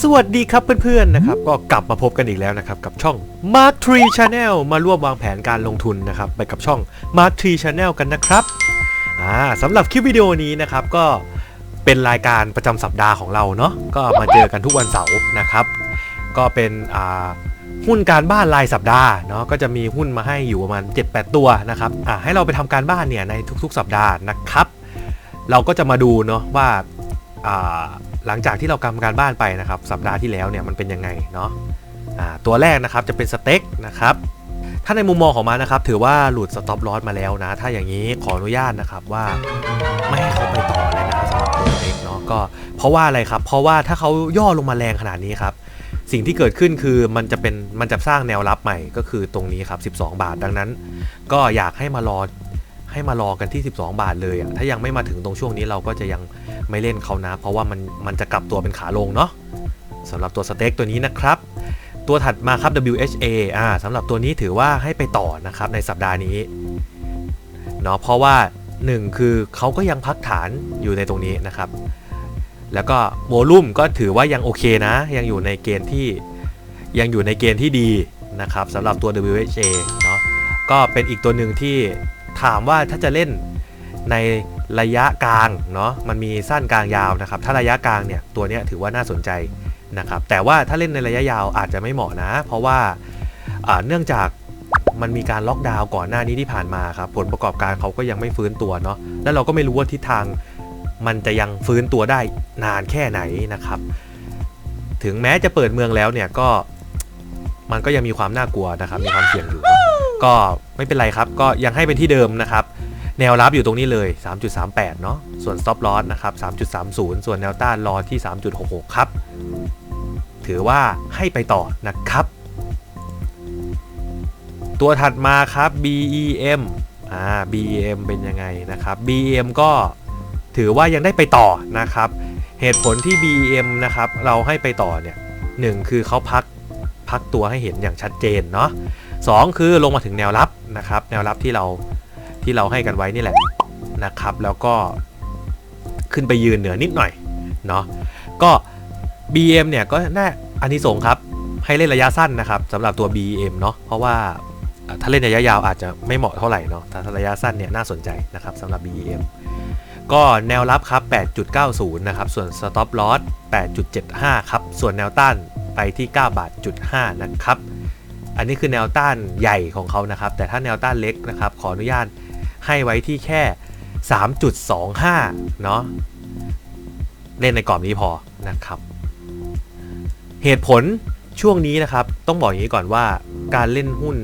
สวัสดีครับเพื่อนๆนะครับ ก็กลับมาพบกันอีกแล้วนะครับ กับช่อง Mark Tree Channel มาร่วมวางแผนการลงทุนนะครับ ไปกับช่อง Mark Tree Channel กันนะครับอ่าสำหรับคลิปวิดีโอนี้นะครับก็เป็นรายการประจำสัปดาห์ของเราเนาะก็มาเจอกันทุกวันเสาร์นะครับ ก็เป็นอ่าหุ้นการบ้านรายสัปดาห์เนาะก็จะมีหุ้นมาให้อยู่ประมาณ 7-8 ตัวนะครับอ่าให้เราไปทำการบ้านเนี่ยในทุกๆ สัปดาห์นะครับ เราก็จะมาดูเนาะว่าอ่า หลังจากที่เรากำการบ้านไปนะครับ สัปดาห์ที่แล้วเนี่ยมันเป็นยังไงเนาะอ่าตัวแรกนะครับจะเป็นสเต็กนะครับถ้าในมุมมองของมันนะครับ ถือว่าหลุดสต็อปลอสมาแล้วนะ ถ้าอย่างนี้ขออนุญาตนะครับว่าไม่ให้เขาไปต่อเลยนะสำหรับตัวสเต็กเนาะก็เพราะว่าอะไรครับ เพราะว่าถ้าเขาย่อลงมาแรงขนาดนี้ครับ สิ่งที่เกิดขึ้นคือมันจะเป็นมันจะสร้างแนวรับใหม่ก็คือตรงนี้ครับ 12 บาทดังนั้น ก็อยากให้มารอ ให้มารอกันที่ 12 บาทเลยอะถ้ายังไม่มาถึงตรงช่วงนี้เราก็จะยังไม่เล่นเขานะ เพราะว่ามันมันจะกลับตัวเป็นขาลงเนาะสำหรับตัวสเต็กตัวนี้นะครับ ตัวถัดมาครับ WHA อ่าสำหรับตัวนี้ถือว่าให้ไปต่อนะครับในสัปดาห์นี้เนาะเพราะว่า 1 คือเขาก็ยังพักฐานอยู่ในตรงนี้นะครับ แล้วก็โวลุ่มก็ถือว่ายังโอเคนะ ยังอยู่ในเกณฑ์ที่ยังอยู่ในเกณฑ์ที่ดีนะครับสำหรับตัว WHA เนาะก็เป็นอีกตัวหนึ่งที่ ถามว่าถ้าจะเล่นในระยะกลางเนาะมันมีสั้นกลางยาวนะครับ ถ้าระยะกลางเนี่ยตัวนี้ถือว่าน่าสนใจนะครับ แต่ว่าถ้าเล่นในระยะยาวอาจจะไม่เหมาะนะ เพราะว่าเนื่องจากมันมีการล็อกดาวน์ก่อนหน้านี้ที่ผ่านมาครับ ผลประกอบการเขาก็ยังไม่ฟื้นตัวเนาะแล้วเราก็ไม่รู้ว่าทิศทางมันจะยังฟื้นตัวได้นานแค่ไหนนะครับ ถึงแม้จะเปิดเมืองแล้วเนี่ยก็มันก็ยังมีความน่ากลัวนะครับ มีความเสี่ยงอยู่ ก็ไม่เป็นไรครับ ก็ยังให้เป็นที่เดิมนะครับ แนวรับอยู่ตรงนี้เลย 3.38 เนาะส่วน stop loss นะครับ 3.30 ส่วนแนวต้านรอที่ 3.66 ครับ ถือว่าให้ไปต่อนะครับ ตัวถัดมาครับ BEM อ่า BEM เป็นยังไงนะครับ BEM ก็ถือว่ายังได้ไปต่อนะครับ เหตุผลที่ BEM นะครับ เราให้ไปต่อเนี่ยหนึ่งคือเขาพัก พักตัวให้เห็นอย่างชัดเจนเนาะสองคือลงมาถึงแนวรับนะครับ แนวรับที่เราที่เราให้กันไว้นี่แหละนะครับ แล้วก็ขึ้นไปยืนเหนือนิดหน่อยเนาะก็ BM เนี่ยก็น่าอันนี้ส่งครับให้เล่นระยะสั้นนะครับสำหรับตัว BM เนาะเพราะว่าถ้าเล่นระยะยาวอาจจะไม่เหมาะเท่าไหร่เนาะแต่ระยะสั้นเนี่ยน่าสนใจนะครับสำหรับ BM ก็แนวรับครับ 8.90 นะครับ ส่วน stop loss 8.75 ครับ ส่วนแนวต้าน ไปที่ 9 บาทจุด5นะครับ อันนี้คือแนวต้านใหญ่ของเขานะครับ แต่ถ้าแนวต้านเล็กนะครับ ขออนุญาตให้ไว้ที่แค่ 3.25 เนาะเล่นในกรอบนี้พอนะครับ เหตุผลช่วงนี้นะครับ ต้องบอกอย่างนี้ก่อนว่าการเล่นหุ้น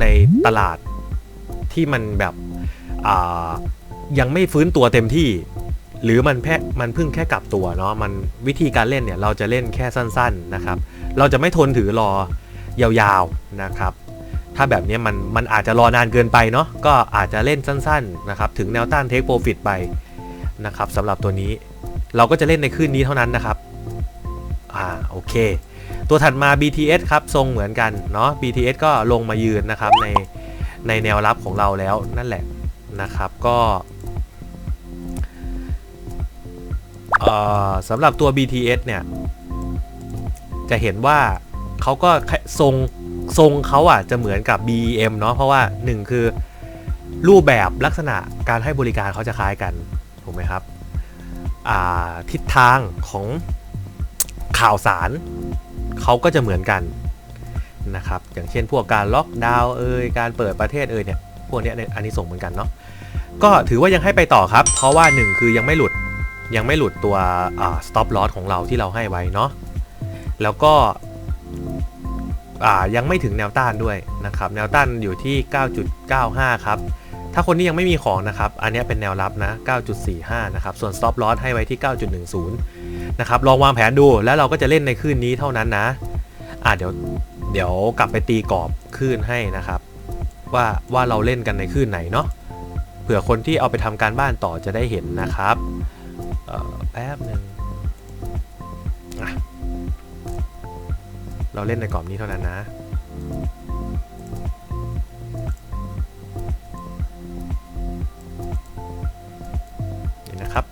ในตลาดที่มันแบบยังไม่ฟื้นตัวเต็มที่ หรือมันแค่มันพิ่งแค่กลับตัวเนาะมันวิธีการเล่นเนี่ยเราจะเล่นแค่สั้นๆนะครับ เราจะไม่ทนถือรอยาวๆนะครับ ถ้าแบบนี้มันมันอาจจะรอนานเกินไปเนาะก็อาจจะเล่นสั้นๆนะครับถึงแนวต้านเทคโปรฟิตไปนะครับสำหรับตัวนี้เราก็จะเล่นในคืนนี้เท่านั้นนะครับอ่าโอเค ตัวถัดมา BTS ครับทรงเหมือนกันเนาะ BTS ก็ลงมายืนนะครับในในแนวรับของเราแล้วนั่นแหละนะครับ ก็ สำหรับตัว BTS เนี่ย จะเห็นว่าเขาก็ทรงทรงเขาอะจะเหมือนกับ BEM เนาะเพราะว่า 1 คือรูปแบบลักษณะการให้บริการเขาจะคล้ายกันถูกไหมครับทิศทางของข่าวสารเขาก็จะเหมือนกันนะครับ อย่างเช่นพวกการล็อกดาวน์เอ่ยการเปิดประเทศเอ่ยเนี่ยพวกเนี้ยอันนี้ส่งเหมือนกันเนาะก็ถือว่ายังให้ไปต่อครับ เพราะว่า 1 คือยังไม่หลุด ยังไม่หลุดตัว stop loss ของเราที่เราให้ไว้เนาะแล้วก็ยังไม่ถึงแนวต้านด้วยนะครับ แนวต้านอยู่ที่ 9.95 ครับ ถ้าคนที่ยังไม่มีของนะครับ อันนี้เป็นแนวรับนะ 9.45 นะครับ ส่วน stop loss ให้ไว้ที่ 9.10 นะครับ ลองวางแผนดู แล้วเราก็จะเล่นในคลื่นนี้เท่านั้นนะ อ่าเดี๋ยว เดี๋ยวกลับไปตีกรอบคลื่นให้นะครับ ว่า ว่าเราเล่นกันในคลื่นไหนเนาะ เผื่อคนที่เอาไปทำการบ้านต่อจะได้เห็นนะครับ แป๊บหนึ่งเราเล่นในกรอบนี้เท่านั้นนะ นี่นะครับ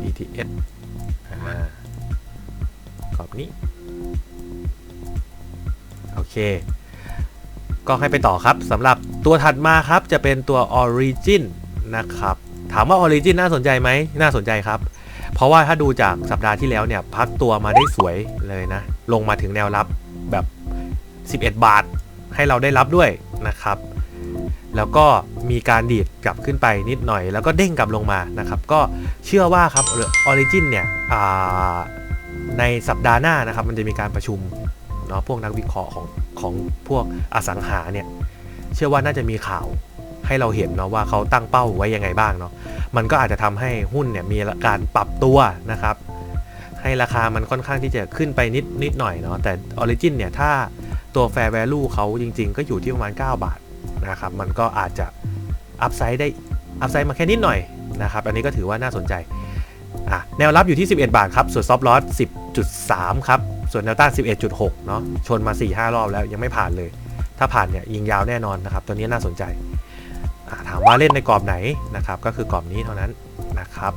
BTS กรอ่านี้ โอเค ก็ให้ไปต่อครับสำหรับตัวถัดมาครับจะเป็นตัว Origin นะครับ ถามว่า Origin น่าสนใจไหมน่าสนใจครับ เพราะว่าถ้าดูจากสัปดาห์ที่แล้วเนี่ยพักตัวมาได้สวยเลยนะ ลงมาถึงแนวรับแบบ 11 บาทให้เราได้รับด้วยนะครับ แล้วก็มีการดีดกลับขึ้นไปนิดหน่อย แล้วก็เด้งกลับลงมานะครับ ก็เชื่อว่าครับ Origin เนี่ยในสัปดาห์หน้านะครับ มันจะมีการประชุมเนาะพวกนักวิเคราะห์ของของพวกอสังหาเนี่ย เชื่อว่าน่าจะมีข่าว ให้เราเห็นเนาะว่าเขาตั้งเป้าไว้ยังไงบ้างเนาะมันก็อาจจะทำให้หุ้นเนี่ยมีการปรับตัวนะครับ ให้ราคามันค่อนข้างที่จะขึ้นไปนิดนิดหน่อยเนาะแต่ Origin เนี่ยถ้าตัว Fair Value เขาจริง ๆ ก็อยู่ที่ประมาณ 9 บาทนะครับมันก็อาจจะอัพไซด์ได้อัพไซด์มาแค่นิดหน่อยนะครับอันนี้ก็ถือว่าน่าสนใจอะแนวรับอยู่ที่ 11 บาทครับ ส่วนซอฟต์ลอส10.3 ครับ ส่วนแนวต้าน 11.6 เนาะชนมา 4-5 รอบแล้วยังไม่ผ่านเลย ถ้าผ่านเนี่ยยิงยาวแน่นอนนะครับ ตัวนี้น่าสนใจ ถามว่าเล่นในกรอบไหนนะครับ ก็คือกรอบนี้เท่านั้นนะครับ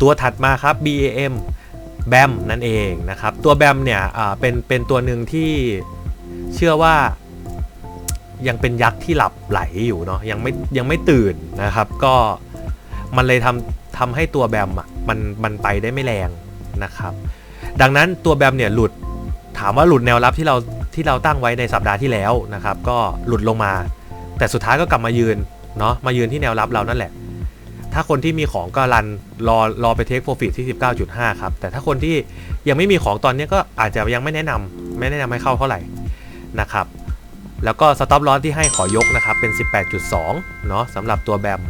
ตัวถัดมาครับ BAM BAM นั่นเองนะครับ ตัว BAM เนี่ยเป็นเป็นตัวหนึ่งที่เชื่อว่ายังเป็นยักษ์ที่หลับไหลอยู่เนาะยังไม่ยังไม่ตื่นนะครับ ก็มันเลยทำทำให้ตัวแบมอะมันมันไปได้ไม่แรงนะครับ ดังนั้นตัวแบมเนี่ยหลุดถามว่าหลุดแนวรับที่เราที่เราตั้งไว้ในสัปดาห์ที่แล้วนะครับ ก็หลุดลงมา แต่สุดท้ายก็กลับมายืนเนาะมายืนที่แนวรับเรานั่นแหละ ถ้าคนที่มีของก็รันรอรอไปเทคโปรฟิตที่ 19.5 ครับ แต่ถ้าคนที่ยังไม่มีของตอนนี้ก็อาจจะยังไม่แนะนำไม่แนะนำให้เข้าเท่าไหร่นะครับ แล้วก็สต็อปลอสที่ให้ขอยกนะครับเป็น 18.2 เนาะสำหรับตัวแบม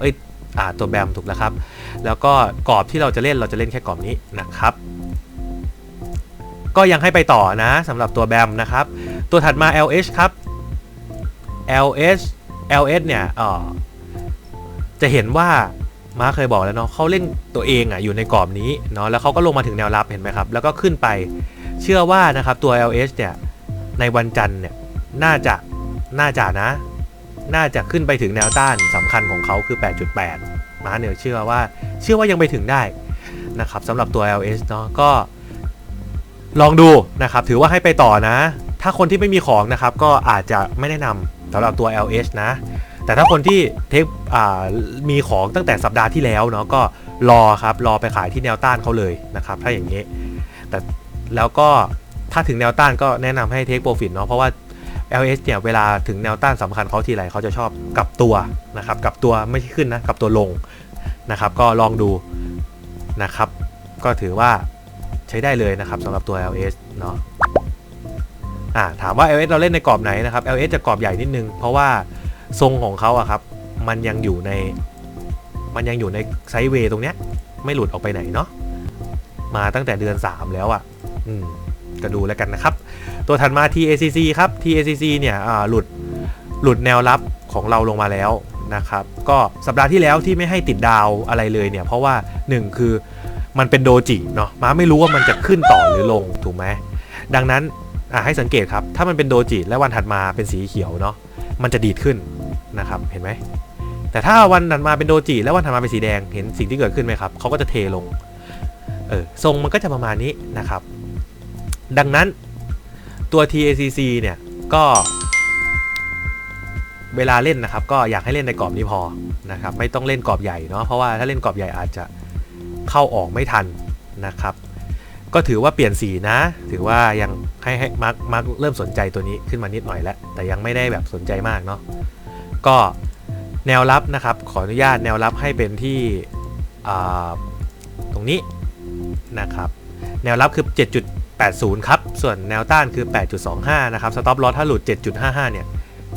เอ้ยอ่าตัวแบมถูกแล้วครับ แล้วก็กรอบที่เราจะเล่นเราจะเล่นแค่กรอบนี้นะครับก็ยังให้ไปต่อนะสำหรับตัวแบมนะครับ ตัวถัดมา LH ครับ LH LH เนี่ยเออจะเห็นว่ามาเคยบอกแล้วเนาะเขาเล่นตัวเองอะอยู่ในกรอบนี้เนาะแล้วเขาก็ลงมาถึงแนวรับเห็นไหมครับ แล้วก็ขึ้นไปเชื่อว่านะครับตัว LH เนี่ยในวันจันทร์เนี่ยน่าจะน่าจะนะ น่าจะขึ้นไปถึงแนวต้านสำคัญของเขาคือ 8.8มาเนี่ยเชื่อว่าเชื่อว่ายังไปถึงได้นะครับสำหรับตัว LS เนาะก็ลองดูนะครับถือว่าให้ไปต่อนะ ถ้าคนที่ไม่มีของนะครับก็อาจจะไม่แนะนำ สำหรับตัว LH นะ แต่ถ้าคนที่เทคมีของตั้งแต่สัปดาห์ที่แล้วเนาะก็รอครับรอไปขายที่แนวต้านเขาเลยนะครับ ถ้าอย่างนี้ แต่แล้วก็ถ้าถึงแนวต้านก็แนะนำให้เทคโปรฟิตเนาะเพราะว่า LS เนี่ยเวลาถึงแนวต้านสำคัญเขาทีไรเขาจะชอบกลับตัวนะครับกลับตัวไม่ใช่ขึ้นนะกลับตัวลงนะครับ ก็ลองดูนะครับ ก็ถือว่าใช้ได้เลยนะครับสำหรับตัว LS เนาะ อ่าถามว่า LS เราเล่นในกรอบไหนนะครับ LS จะกรอบใหญ่นิดนึง เพราะว่าทรงของเขาอะครับ มันยังอยู่ใน มันยังอยู่ในไซด์เวย์ตรงเนี้ย ไม่หลุดออกไปไหนเนาะ มาตั้งแต่เดือน 3 แล้วอะอืมก็ดูแล้วกันนะครับ ตัวถัดมา TACC ครับ TACC เนี่ยหลุด หลุดแนวรับของเราลงมาแล้วนะครับ ก็สัปดาห์ที่แล้วที่ไม่ให้ติดดาวอะไรเลยเนี่ย เพราะว่า 1 คือมันเป็นโดจิเนาะ มาไม่รู้ว่ามันจะขึ้นต่อหรือลงถูกไหม ดังนั้น อะให้สังเกตครับ ถ้ามันเป็นโดจิและวันถัดมาเป็นสีเขียวเนาะมันจะดีดขึ้นนะครับเห็นไหมแต่ถ้าวันถัดมาเป็นโดจิแล้ววันถัดมาเป็นสีแดงเห็นสิ่งที่เกิดขึ้นไหมครับเขาก็จะเทลงเออทรงมันก็จะประมาณนี้นะครับ ดังนั้นตัว TACC เนี่ยก็เวลาเล่นนะครับ ก็อยากให้เล่นในกรอบนี้พอนะครับ ไม่ต้องเล่นกรอบใหญ่เนาะเพราะว่าถ้าเล่นกรอบใหญ่อาจจะเข้าออกไม่ทันนะครับ ก็ถือว่าเปลี่ยนสีนะ ถือว่ายังให้ให้มาร์คมาร์คเริ่มสนใจตัวนี้ขึ้นมานิดหน่อยแล้ว แต่ยังไม่ได้แบบสนใจมากเนาะก็แนวรับนะครับ ขออนุญาตแนวรับให้เป็นที่ตรงนี้นะครับ แนวรับคือ 7 80 ครับ ส่วนแนวต้านคือ 8.25 นะครับ สต็อปลอสถ้าหลุด 7.55 เนี่ย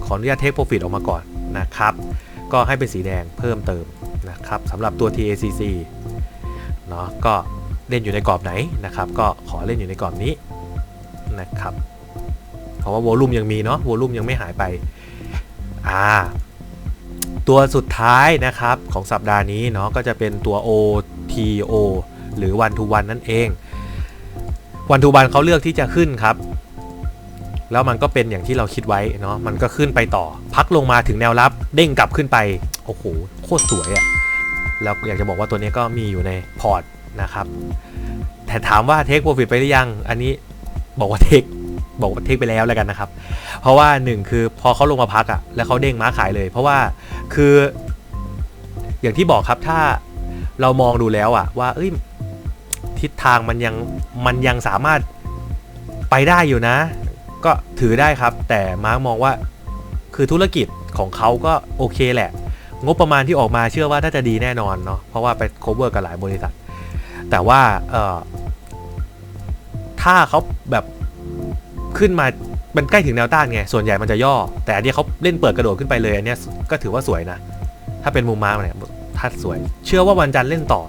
ขออนุญาตเทคโปรฟิตออกมาก่อนนะครับ ก็ให้เป็นสีแดงเพิ่มเติมนะครับสำหรับตัว TACC เนาะก็ เล่นอยู่ในกรอบไหนนะครับ ก็ขอเล่นอยู่ในกรอบนี้นะครับ เพราะว่าโวลูมยังมีเนาะโวลูมยังไม่หายไปอ่าตัวสุดท้ายนะครับของสัปดาห์นี้เนาะก็จะเป็นตัว OTO หรือ one to one นั่นเอง วันทูบันเขาเลือกที่จะขึ้นครับ แล้วมันก็เป็นอย่างที่เราคิดไว้เนาะมันก็ขึ้นไปต่อ พักลงมาถึงแนวรับเด้งกลับขึ้นไป โอ้โห โคตรสวยอะ่ะแล้วอยากจะบอกว่าตัวนี้ก็มีอยู่ในพอร์ต นะครับ แต่ถามว่าเทคโปรฟิตไปหรือยัง อันนี้บอกว่าเทคบอกว่าเทคไปแล้วแล้วกันนะครับ เพราะว่าหนึ่งคือพอเขาลงมาพักอะแล้วเขาเด้งม้าขายเลย เพราะว่าคืออย่างที่บอกครับถ้าเรามองดูแล้วอะว่าเอ้ยทิศทางมันยังมันยังสามารถไปได้อยู่นะ ก็ถือได้ครับ แต่มาร์กมองว่าคือธุรกิจของเขาก็โอเคแหละ งบประมาณที่ออกมาเชื่อว่าน่าจะดีแน่นอนเนาะเพราะว่าไป cover กับหลายบริษัท แต่ว่าเออถ้าเขาแบบขึ้นมามันใกล้ถึงแนวต้านไง ส่วนใหญ่มันจะย่อ แต่อันนี้เขาเล่นเปิดกระโดดขึ้นไปเลย อันนี้ก็ถือว่าสวยนะ ถ้าเป็นมุมมาร์เนี่ยถ้าสวย เชื่อว่าวันจันทร์เล่นต่อ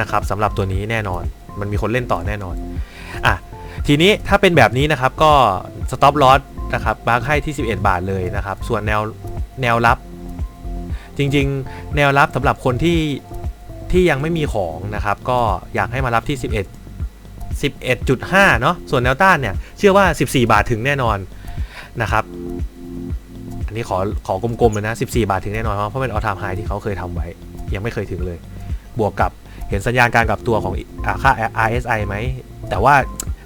นะครับสำหรับตัวนี้แน่นอน มันมีคนเล่นต่อแน่นอน อะ ทีนี้ถ้าเป็นแบบนี้นะครับก็ stop loss นะครับมาร์กให้ที่ 11 บาทเลยนะครับ ส่วนแนวแนวรับ จริง ๆ แนวรับสำหรับคนที่ ที่ยังไม่มีของนะครับก็อยากให้มารับที่ 11 11.5 เนาะส่วนแนวต้านเนี่ยเชื่อว่า 14 บาทถึงแน่นอนนะครับอันนี้ขอขอกลมๆเลยนะ 14 บาทถึงแน่นอนเพราะเป็นออทามไฮที่เขาเคยทำไว้ ยังไม่เคยถึงเลย บวกกับเห็นสัญญาณการกลับตัวของอค่า RSI ไหม แต่ว่า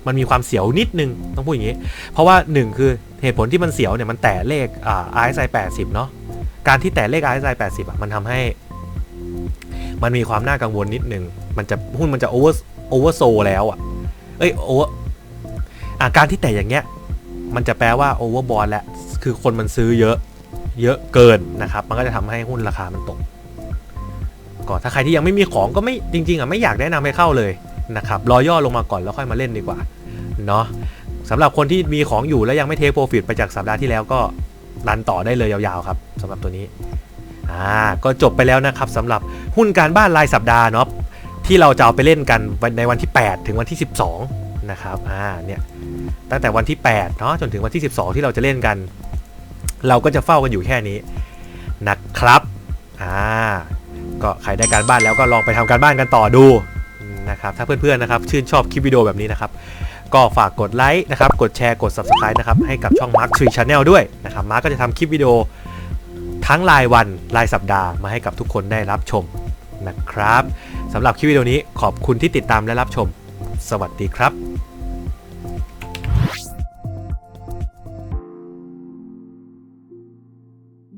มันมีความเสียวนิดนึง ต้องพูดอย่างนี้ เพราะว่า 1 คือเหตุผลที่มันเสียวเนี่ยมันแตะเลขอ่า RSI 80 เนาะการที่แตะเลข RSI 80อะมันทำให้ มันมีความน่ากังวลนิดนึง มันจะหุ้นมันจะโอเวอร์โอเวอร์โซแล้วอะ เอ้ยโอเวอร์อะการที่แตะอย่างเงี้ย มันจะแปลว่าโอเวอร์บอลแล้ว คือคนมันซื้อเยอะ เยอะเกินนะครับ มันก็จะทำให้หุ้นราคามันตก ก่อนถ้าใครที่ยังไม่มีของก็ไม่จริง ๆอะไม่อยากแนะนำให้เข้าเลยนะครับรอย่อลงมาก่อนแล้วค่อยมาเล่นดีกว่าเนาะสำหรับคนที่มีของอยู่แล้วยังไม่เทคโปรฟิตไปจากสัปดาห์ที่แล้วก็รันต่อได้เลยยาวๆครับสำหรับตัวนี้ อ่าก็จบไปแล้วนะครับสำหรับหุ้นการบ้านรายสัปดาห์เนาะที่เราจะเอาไปเล่นกันในวันที่ 8 ถึงวันที่ 12 นะครับอ่าเนี่ยตั้งแต่วันที่8เนาะจนถึงวันที่ 12 ที่เราจะเล่นกัน เราก็จะเฝ้ากันอยู่แค่นี้นะครับอ่าก็ใครได้การบ้านแล้วก็ลองไปทำการบ้านกันต่อดูนะครับถ้าเพื่อนๆนะครับชื่นชอบคลิปวิดีโอแบบนี้นะครับก็ฝากกดไลค์นะครับกดแชร์กด Subscribe นะครับให้กับช่อง Mark Tree Channel ด้วยนะครับมาร์กก็จะทำคลิปวิดีโอ ทั้งรายวันรายสัปดาห์มาให้กับทุกคนได้รับชมนะครับสำหรับคลิปวิดีโอนี้ขอบคุณที่ติดตามและรับชม สวัสดีครับ